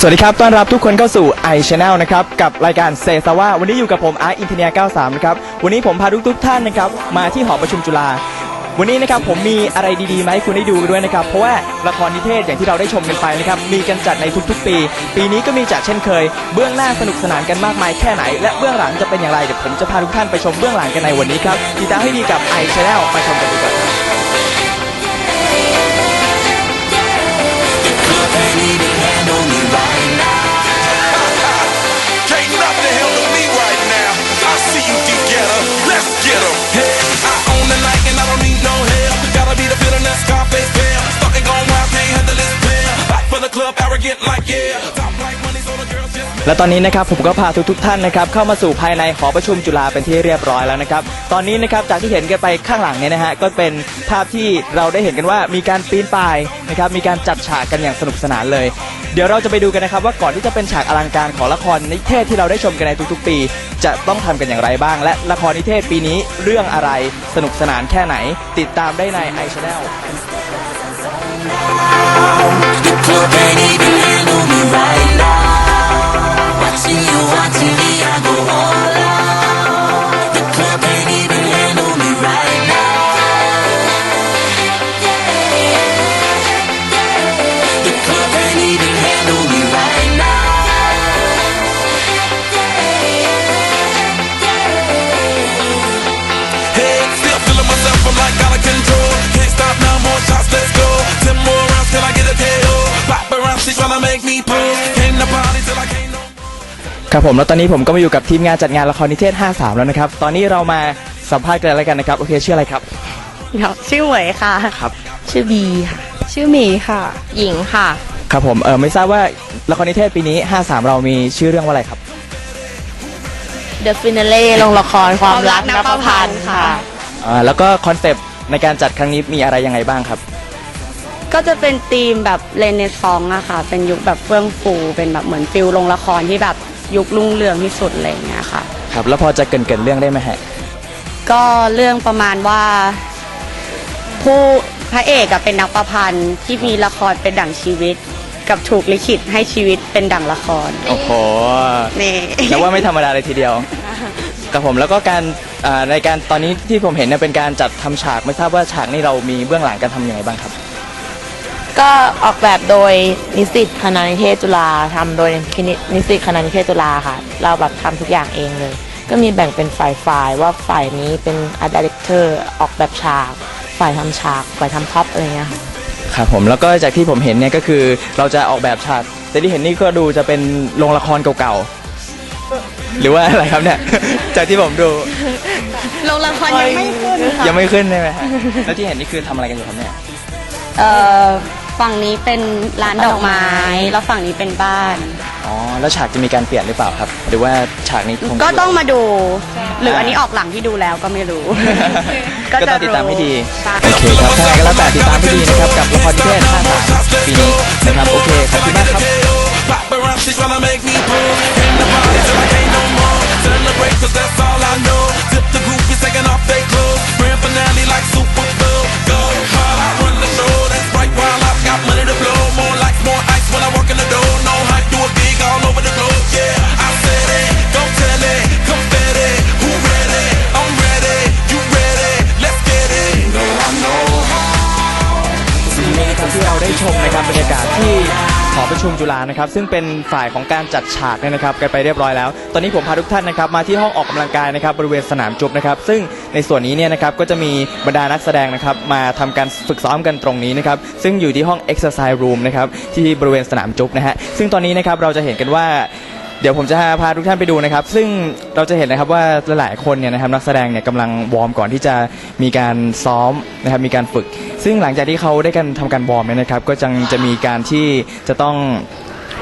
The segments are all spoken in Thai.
สวัสดีครับ ต้อนรับทุกคนเข้าสู่ i Channel นะครับ กับรายการเซซาว่า วันนี้อยู่กับผมอาร์ตอินเทเนีย93 นะครับ วันนี้ผมพาทุกทุกท่านนะครับ มาที่หอประชุมจุฬา วันนี้นะครับผมมีอะไรดีๆมาให้คุณได้ดูด้วยนะครับ เพราะว่าละครนิเทศอย่างที่เราได้ชมกันไปนะครับ มีกันจัดในทุกๆ ปี ปีนี้ก็มีจัดเช่นเคย เบื้องหน้าสนุกสนานกันมากมายแค่ไหน และเบื้องหลังจะเป็นอย่างไร เดี๋ยวผมจะพาทุกท่านไปชมเบื้องหลังกันในวันนี้ครับติดตามให้ดีกับ i Channel มาชมกันดีกว่า I see you และตอนนี้นะครับผมก็พาทุกๆท่านนะครับเข้ามาสู่ภายในหอประชุมจุฬาเป็นที่เรียบร้อยแล้วนะครับตอนนี้นะครับจากที่เห็นกันไปข้างหลังเนี่ยนะฮะก็เป็นภาพที่เราได้เห็นกันว่ามีการปีนป่ายนะครับมีการจัดฉากกันอย่างสนุกสนานเลย เดี๋ยวเราจะไปดูกันนะครับว่าก่อนที่จะเป็นฉากอลังการของละครนิเทศที่เราได้ชมกันในทุกๆ ปี จะต้องทำกันอย่างไรบ้าง และละครนิเทศปีนี้เรื่องอะไรสนุกสนานแค่ไหน ติดตามได้ใน i Channel The club Paparazzi tryna make me pose. Came to party till I can't no ครับผมแล้วตอนนี้ผมก็มาอยู่กับทีมงานจัดงานละครนิเทศ 53 แล้วนะครับ ตอนนี้เรามาสัมภาษณ์กันแล้วกันนะครับ โอเคชื่ออะไรครับครับชื่อเหวยค่ะ ครับ ชื่อบีค่ะ ชื่อหมีค่ะ หญิงค่ะ ครับผม เออไม่ทราบว่าละครนิเทศปีนี้ 53 เรามีชื่อเรื่องว่าอะไรครับ The Finale ลงละครความรักนับประพันธ์ค่ะ อ่าแล้วก็คอนเซปต์ในการจัดครั้งนี้มีอะไรยังไงบ้างครับ ก็จะเป็นธีมแบบเรเนซองส์อะค่ะ เป็นยุคแบบเฟื่องฟู เป็นแบบเหมือนฟิลลงละครที่แบบยุครุ่งเรืองที่สุดอะไรอย่างเงี้ยค่ะ ครับ แล้วพอจะเกรินเกรินเรื่องได้ไหมฮะ ก็เรื่องประมาณว่า ผู้พระเอกอะเป็นนักประพันธ์ที่มีละครเป็นดั่งชีวิต กับถูกลิขิตให้ชีวิตเป็นดั่งละครโอ้โหนี่แต่ว่าไม่ธรรมดาเลยทีเดียวครับผมแล้วก็การอ่าในการตอนนี้ที่ผมเห็นเนี่ยเป็นการจัดทำฉากไม่ทราบว่าฉากนี้เรามีเบื้องหลังการทำยังไงบ้างครับ ก็ออกแบบโดยนิสิตคณะนิเทศจุฬาทำโดยนิสิตคณะนิเทศจุฬาค่ะ เราแบบทำทุกอย่างเองเลย ก็มีแบ่งเป็นฝ่ายฝ่ายๆว่าฝ่ายนี้เป็นอาร์ตดีเลกเตอร์ออกแบบฉาก ฝ่ายทำฉาก ฝ่ายทำท็อปอะไรเงี้ยค่ะ ครับผมแล้วก็จากที่ผมเห็นเนี่ยก็คือเราจะออกแบบฉากแต่ที่เห็นนี่ก็ดูจะเป็นโรงละครเก่าๆหรือว่าอะไรครับเนี่ย จากที่ผมดูลงละครยังไม่ขึ้นค่ะยังไม่ขึ้นใช่ไหมฮะแล้วที่เห็นนี่คือทำอะไรกันอยู่ครับเนี่ย เอ่อ ฝั่งนี้เป็นร้านดอกไม้ แล้วฝั่งนี้เป็นบ้าน อ๋อ แล้วฉากจะมีการเปลี่ยนหรือเปล่าครับ หรือว่าฉากนี้คงก็ต้องมาดู หรืออันนี้ออกหลังที่ดูแล้วก็ไม่รู้ ก็ต้องติดตามให้ดีใช่โอเคครับ ถ้าไงก็แล้วแต่ติดตามให้ดีนะครับ กับละครนิเทศ53ปีนี้นะครับ โอเค ขอบคุณมากครับ จุฬานะครับซึ่งเป็นฝ่ายของการจัดฉากเนี่ยนะครับกันไปเรียบร้อยแล้ว ตอนนี้ผมพาทุกท่านนะครับมาที่ห้องออกกำลังกายนะครับบริเวณสนามจุบนะครับซึ่งในส่วนนี้เนี่ยนะครับก็จะมีบรรดานักแสดงนะครับมาทำการฝึกซ้อมกันตรงนี้นะครับซึ่งอยู่ที่ห้อง exercise room นะครับที่บริเวณสนามจุบนะฮะซึ่งตอนนี้นะครับเราจะเห็นกันว่า เดี๋ยวผมจะพาทุกท่านไปดูนะครับ ซึ่งเราจะเห็นนะครับว่าหลายๆคนเนี่ยนะครับนักแสดงเนี่ยกำลังวอร์มก่อนที่จะมีการซ้อมนะครับมีการฝึก ซึ่งหลังจากที่เขาได้กันทำการวอร์มเนี่ยนะครับ ก็จังจะมีการที่จะต้อง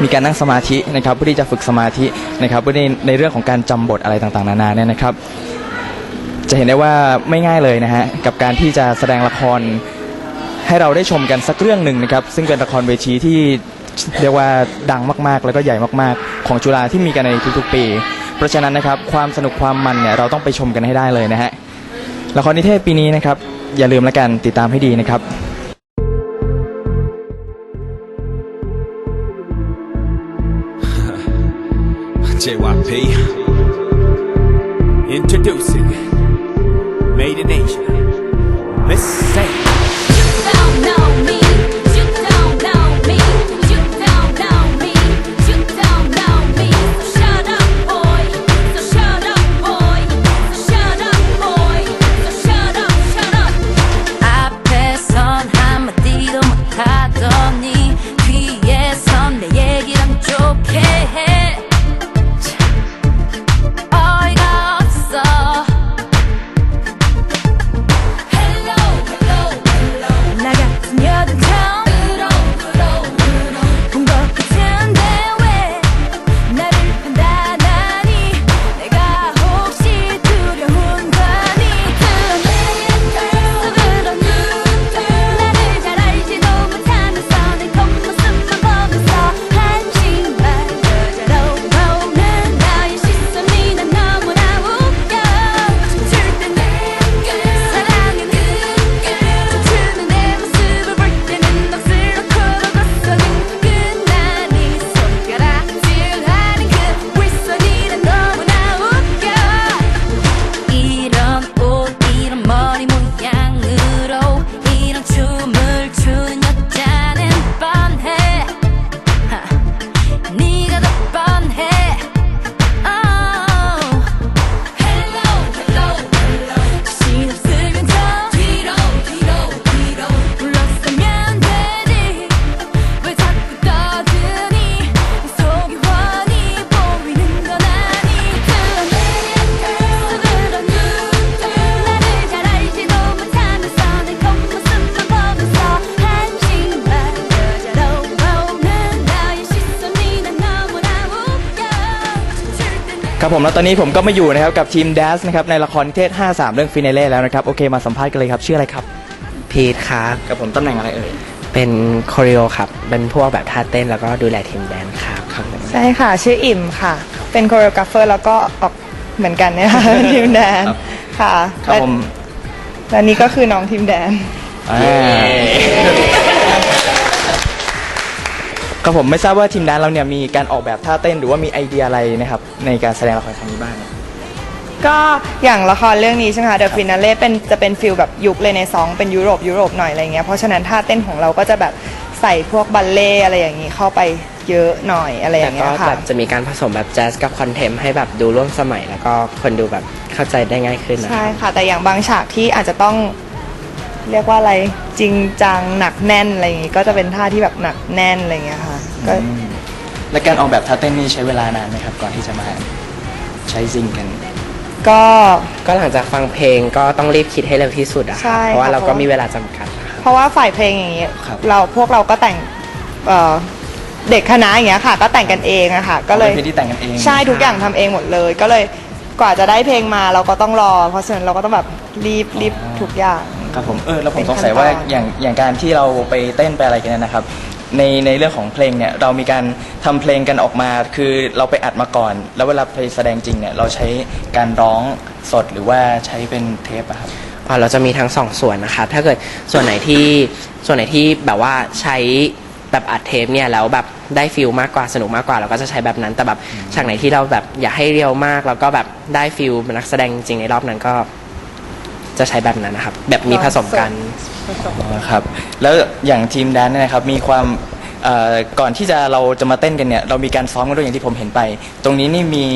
มีการนั่งสมาธินะครับเพื่อที่จะฝึกสมาธินะครับเพื่อในในเรื่องของการจำบทอะไรต่างๆ นานาเนี่ยนะครับ จะเห็นได้ว่าไม่ง่ายเลยนะฮะกับการที่จะแสดงละครให้เราได้ชมกันสักเรื่องหนึ่งนะครับ ซึ่งเป็นละครเวทีที่เรียกว่าดังมากๆ แล้วก็ใหญ่มากๆ ของจุฬาที่มีกันในทุกๆปี เพราะฉะนั้นนะครับความสนุกความมันเนี่ยเราต้องไปชมกันให้ได้เลยนะฮะละครนิเทศปีนี้นะครับอย่าลืมละกันติดตามให้ดีนะครับ JYP. Introducing ครับผมแล้วตอนนี้ผมก็มาอยู่นะครับกับทีม Dash นะครับในละครนิเทศ 53 เรื่องฟินาเล่แล้วนะครับโอเคมาสัมภาษณ์กันเลยครับชื่ออะไรครับพีทครับกับผมตำแหน่งอะไรเอ่ยเป็นโคริโอครับเป็นพวกแบบท่าเต้นแล้วก็ดูแลทีมแดนซ์ครับครับผมใช่ค่ะ ชื่ออิ่มค่ะ เป็นโคโรกราฟเฟอร์แล้วก็ออกเหมือนกันเนี่ยค่ะ ทีมแดนค่ะครับผมและนี่ก็คือน้องทีมแดน อ่า ครับผมไม่ทราบว่าทีม Dash เราเนี่ยมีการออกแบบท่าเต้นหรือว่ามีไอเดียอะไรนะครับในการแสดงละครครั้งนี้บ้างก็อย่างละครเรื่องนี้ใช่ไหมคะเดอะฟินาเล่เป็นจะเป็นฟิลแบบยุคเลยในซองเป็นยุโรปยุโรปหน่อยอะไรเงี้ยเพราะฉะนั้นท่าเต้นของเราก็จะแบบใส่พวกบัลเล่ต์อะไรอย่างนี้เข้าไปเยอะหน่อยอะไรอแต่ย่างเงี้ก็ยค่ะแบบจะมีการผสมแบบแจ๊สกับคอนเทมให้แบบดูร่วมสมัย แล้วก็คนดูแบบเข้าใจได้ง่ายขึ้นนะคใช่รับ ค่ะ แต่อย่างบางฉากที่อาจจะต้องเรียกว่าอะไรจริงจังหนักแน่นอะไรอย่างงี้ก็จะเป็นท่าที่แบบหนักแน่นอะไรเงี้ยค่ะ ก็ และการออกแบบท่าเต้นนี่ใช้เวลานานไหมครับ ก่อนที่จะมาใช้จริงกัน ก็ก็หลังจากฟังเพลงก็ต้องรีบคิดให้เร็วที่สุดอะคใช่รับเพราะว่าค่ะเราเพก็ราะมีเวลาจำกัดนะครับ เพราะว่าฝ่ายเพลงอย่างนี้ครับ เราพวกเราก็แต่งเอ่อเด็กคณะอย่างเงี้ยค่ะ ก็แต่งกันเองอะค่ะ ก็เลยเป็นเพลงที่แต่งกันเองใช่ทุกอย่างทำเองหมดเลย ก็เลยกว่าจะได้เพลงมาเราก็ต้องรอ เพราะฉะนั้นเราก็ต้องแบบรีบรีบทุกอย่าง ครับผมเออแล้วผมเป็นสงสัยว่าขั้นตอน อย่างอย่างการที่เราไปเต้นไปอะไรกันเนยนะครับ ในในเรื่องของเพลงเนี่ยเรามีการทำเพลงกันออกมา คือเราไปอัดมาก่อน แล้วเวลาไปแสดงจริงเนี่ยเราใช้การร้องสดหรือว่าใช้เป็นเทปอะครับอ๋อเราจะมีทั้งสองส่วนนะครับถ้าเกิดส่วนไหนที่ส่วนไหนที่แบบว่าใช้แบบอัดเทปเนี่ยแล้วแบบได้ฟิลมากกว่าสนุกมากกว่า เราก็จะใช้แบบนั้นแต่แบบฉากไหนที่เราแบบอยากให้เรียวมาก แล้วก็แบบได้ฟิลเป็นนักแสดงจริงๆในรอบนั้นก็ จะใช้แบบนั้นนะครับ แบบมีผสมกันอ๋อครับ แล้วอย่างทีมแดนเนี่ยนะครับมีความเอ่อก่อนที่จะเราจะมาเต้นกันเนี่ยเรามีการซ้อมกันด้วยอย่างที่ผมเห็นไป ตรงนี้นี่มี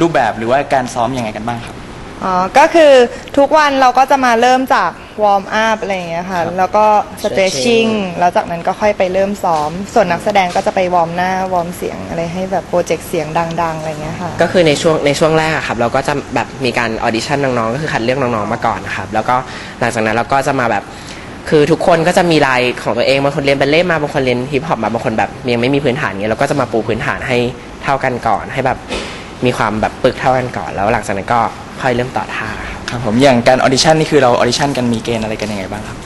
รูปแบบหรือว่าการซ้อมยังไงกันบ้างครับ อ๋อ ก็คือทุกวันเราก็จะมาเริ่มจาก วอร์มอัพอะไรอย่างเงี้ยค่ะ แล้วก็ stretching แล้วจากนั้นก็ค่อยไปเริ่มซ้อม ส่วนนักแสดงก็จะไปวอร์มหน้า วอร์มเสียงอะไรให้แบบโปรเจกต์เสียงดัง ๆ อะไรอย่างเงี้ยค่ะ ก็คือในช่วงในช่วงแรกอะครับเราก็จะแบบมีการออดิชั่นน้องๆก็คือคัดเลือกน้องๆมาก่อนนะครับแล้วก็หลังจากนั้นเราก็จะมาแบบคือทุกคนก็จะมีลายของตัวเองบางคนเรียนบัลเล่ต์มาบางคนเรียนฮิปฮอปมาบางคนแบบยังไม่มีพื้นฐานเงี้ยเราก็จะมาปูพื้นฐานให้เท่ากันก่อน ให้แบบมีความแบบปึกเท่ากันก่อน แล้วหลังจากนั้นก็ค่อยเริ่มต่อท่าครับ ครับผมอย่างการออดิชั่นนี่คือเราออดิชั่นกันมีเกณฑ์อะไรกันยังไงบ้างครับ